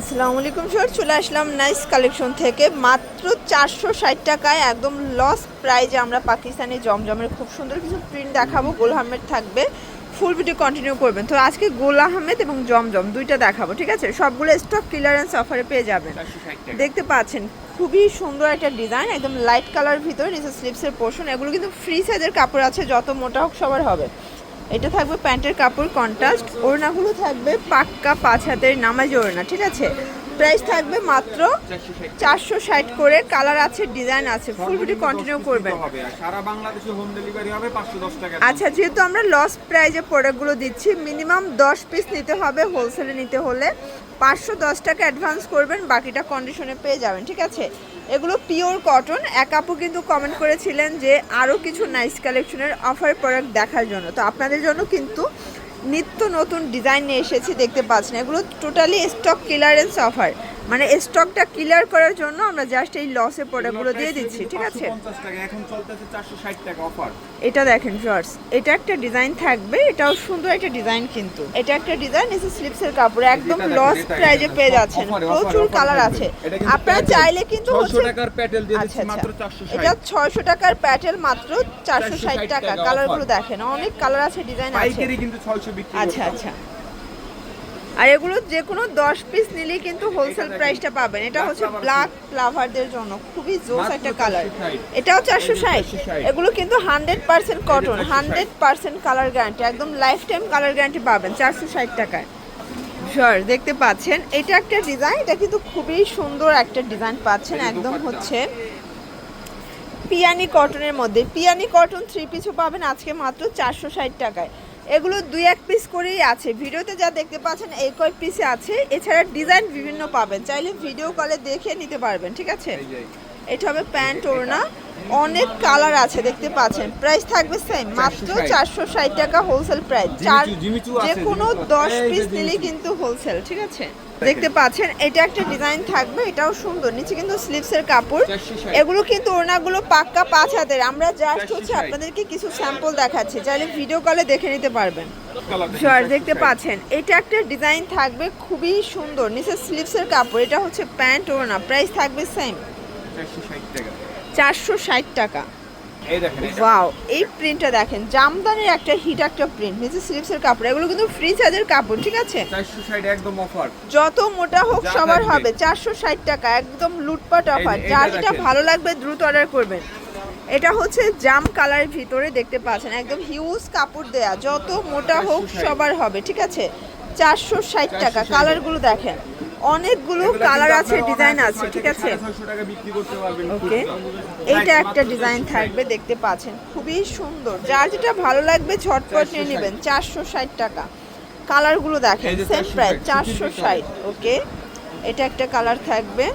আসসালামু আলাইকুম স্যার চলে আসলাম নাইস কালেকশন থেকে। মাত্র চারশো ষাট টাকায় একদম লস প্রাইজে আমরা পাকিস্তানি জমজমের খুব সুন্দর কিছু প্রিন্ট দেখাবো। গোল আহমেদ থাকবে। ফুল ভিডিও কন্টিনিউ করবেন। তো আজকে গোল আহমেদ এবং জমজম দুইটা দেখাবো ঠিক আছে? সবগুলো স্টক ক্লিয়ারেন্স অফারে পেয়ে যাবেন। দেখতে পাচ্ছেন খুবই সুন্দর একটা ডিজাইন একদম লাইট কালার ভিতরে নিচে স্লিপসের পোর্শন এগুলো কিন্তু ফ্রি সাইজের কাপড় আছে যত মোটা হোক সবার হবে। এটা থাকবে প্যান্টের কাপড় কন্ট্রাস্ট ওড়নাগুলো থাকবে পাক্কা পাঁচ হাতের নামাজ ওড়না ঠিক আছে? প্রাইস থাকবে মাত্র চারশো ষাট করে। কালার আছে ডিজাইন আছে ফুল ভিডিও কন্টিনিউ করবেন। সারা বাংলাদেশে হোম ডেলিভারি হবে টাকা আচ্ছা যেহেতু আমরা লস প্রাইজে প্রোডাক্টগুলো দিচ্ছি মিনিমাম দশ পিস নিতে হবে হোলসেলে নিতে হলে। পাঁচশো দশ টাকা অ্যাডভান্স করবেন বাকিটা কন্ডিশনে পেয়ে যাবেন ঠিক আছে? এগুলো পিওর কটন এক আপু কিন্তু কমেন্ট করেছিলেন যে আরও কিছু নাইস কালেকশনের অফার প্রোডাক্ট দেখার জন্য। তো আপনাদের জন্য কিন্তু নিত্য নতুন ডিজাইন নিয়ে এসেছি দেখতে পাচ্ছেন। এগুলো টোটালি স্টক ক্লিয়ারেন্স অফার মানে স্টকটা ক্লিয়ার করার জন্য আমরা জাস্ট এই লসে প্রোডাক্টগুলো দিয়ে দিচ্ছি ঠিক আছে? 550 টাকা এখন চলতেছে 460 টাকা অফার এটা দেখেন শর্টস এটা একটা ডিজাইন থাকবে এটাও সুন্দর একটা ডিজাইন কিন্তু। এটা একটা ডিজাইন এসে স্লিপসের কাপড় একদম লস প্রাইজে পেয়ে যাচ্ছেন। প্রচুর কালার আছে। আপনারা চাইলে কিন্তু 600 টাকার প্যাটেল দিয়ে আচ্ছা দিচ্ছি মাত্র আচ্ছা 460 এটা ছয়শো টাকার প্যাটেল মাত্র চারশো ষাট 460 টাকা। কালারগুলো দেখেন অনেক কালার আছে ডিজাইন আছে। পাইকারি কিন্তু 600 বিক্রি আচ্ছা আচ্ছা। আর এগুলো যে কোনো দশ পিস নিলেই কিন্তু হোলসেল প্রাইসটা পাবেন। এটা হচ্ছে ব্ল্যাক ফ্লাভারদের জন্য। খুবই জোস একটা কালার এটাও চারশো ষাট। এগুলো কিন্তু hundred percent cotton 460 hundred percent colour guarantee একদম লাইফ টাইম কালার গ্যারান্টি পাবেন চারশো ষাট টাকায়। শিওর দেখতে পাচ্ছেন এটা একটা ডিজাইন এটা কিন্তু খুবই সুন্দর একটা ডিজাইন পাচ্ছেন একদম হচ্ছে পিয়ানি কটনের মধ্যে। পিয়ানি কটন থ্রি পিসও পাবেন আজকে মাত্র চারশো ষাট টাকায়। এগুলো দুই এক পিস করেই আছে। ভিডিওতে যা দেখতে পাচ্ছেন এই কয় পিসে আছে। এছাড়া ডিজাইন বিভিন্ন পাবেন। চাইলে ভিডিও কলে দেখে নিতে পারবেন ঠিক আছে? এটা হবে প্যান্ট ওড়না। অনেক কালার আছে দেখতে পাচ্ছেন। প্রাইস থাকবে সেম মাত্র চারশো ষাট টাকা হোলসেল প্রাইস চার যে কোনো দশ পিস নিলে কিন্তু হোলসেল ঠিক আছে? দেখতে পাচ্ছেন। এটা একটা ডিজাইন থাকবে এটাও সুন্দর। নিচে কিন্তু স্লিপসের কাপড়। এগুলো কিন্তু ওড়নাগুলো পাক্কা পাঁচ হাতের। আমরা জাস্ট হচ্ছে আপনাদেরকে কিছু স্যাম্পল দেখাচ্ছি। চাইলে ভিডিও কলে দেখে নিতে পারবেন। কালার দেখতে পাচ্ছেন। এটা একটা ডিজাইন থাকবে খুবই সুন্দর। নিচে স্লিপসের কাপড়। এটা হচ্ছে প্যান্ট ওড়না। প্রাইস থাকবে সেম চারশো ষাট টাকা। এই দেখেন ওয়াও এই প্রিন্টটা দেখেন জামদানির একটা হিট একটা প্রিন্ট নিচে স্লিপসের কাপড় এগুলো কিন্তু ফ্রি সাইজের কাপড় ঠিক আছে? 460 একদম অফার যত মোটা হোক সবার হবে চারশো ষাট টাকা একদম লুটপাট অফার যার যেটা ভালো লাগবে দ্রুত অর্ডার করবেন। এটা হচ্ছে জাম কালারের ভিতরে দেখতে পাচ্ছেন একদম হিউজ কাপড় দেয়া। যত মোটা হোক সবার হবে ঠিক আছে? চারশো ষাট টাকা 460 কালারগুলো দেখেন। অনেকগুলো কালার আছে ডিজাইন আছে ঠিক আছে? ওকে। এইটা একটা ডিজাইন থাকবে দেখতে পাচ্ছেন। খুবই সুন্দর। যার যেটা ভালো লাগবে ঝটপট নিয়ে 460 নেবেন। চারশো ষাট টাকা। কালারগুলো দেখেন সেম প্রাইস চারশো ষাট ওকে। এটা একটা কালার থাকবে।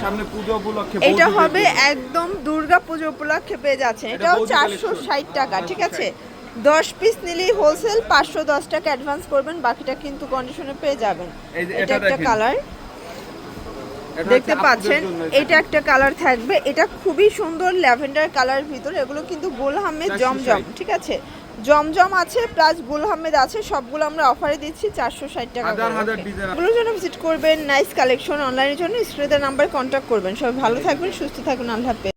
সামনে পুজো উপলক্ষে এটা হবে একদম দুর্গা পুজো উপলক্ষে পেয়ে যাচ্ছেন। এটাও চারশো ষাট টাকা ঠিক আছে? দশ পিস নিলেই হোলসেল পাঁচশো দশ টাকা অ্যাডভান্স করবেন বাকিটা কিন্তু কন্ডিশনে পেয়ে যাবেন। এটা একটা কালার দেখতে পাচ্ছেন এটা। একটা কালার থাকবে। এটা খুবই সুন্দর ল্যাভেন্ডার কালার ভিতর এগুলো কিন্তু গোল আহমেদ 460 জমজম ঠিক আছে? জমজম আছে প্লাস গোল আহমেদ আছে সবগুলো আমরা অফারে দিচ্ছি চারশো ষাট টাকা। এগুলোর জন্য ভিজিট করবেন নাইস কালেকশন অনলাইনের জন্য। স্ক্রিনের নাম্বার কন্ট্যাক্ট করবেন। সবাই ভালো থাকবেন সুস্থ থাকবেন আল্লাহ